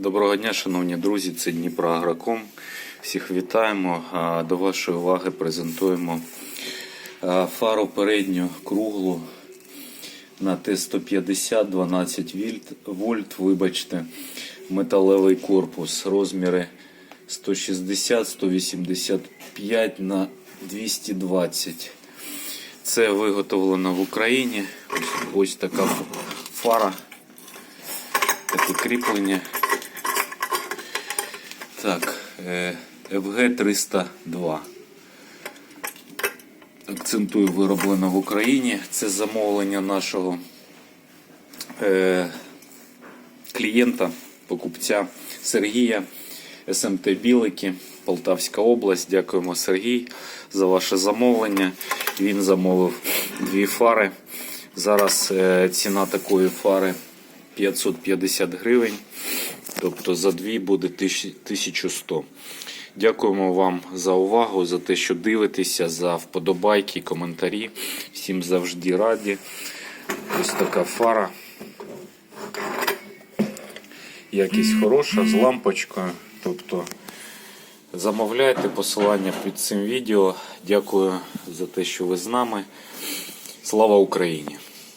Доброго дня, шановні друзі, це Дніпро Агроком. Всіх вітаємо. До вашої уваги презентуємо фару передню круглу на Т150 12 вольт, вибачте, металевий корпус, розміри 160-185 на 220. Це виготовлено в Україні. Ось така фара, таке кріплення. Так, е, FG 302. Акцентую вироблено в Україні. Це замовлення нашого е, клієнта, покупця Сергія СМТ Білики, Полтавська область. Дякуємо Сергій за ваше замовлення. Він замовив дві фари. Зараз е, ціна такої фари 550 гривень. Тобто за дві буде 1100. Дякуємо вам за увагу, за те, що дивитеся, за вподобайки, коментарі. Всім завжди раді. Ось така фара. Якість хороша з лампочкою. Тобто замовляйте посилання під цим відео. Дякую за те, що ви з нами. Слава Україні!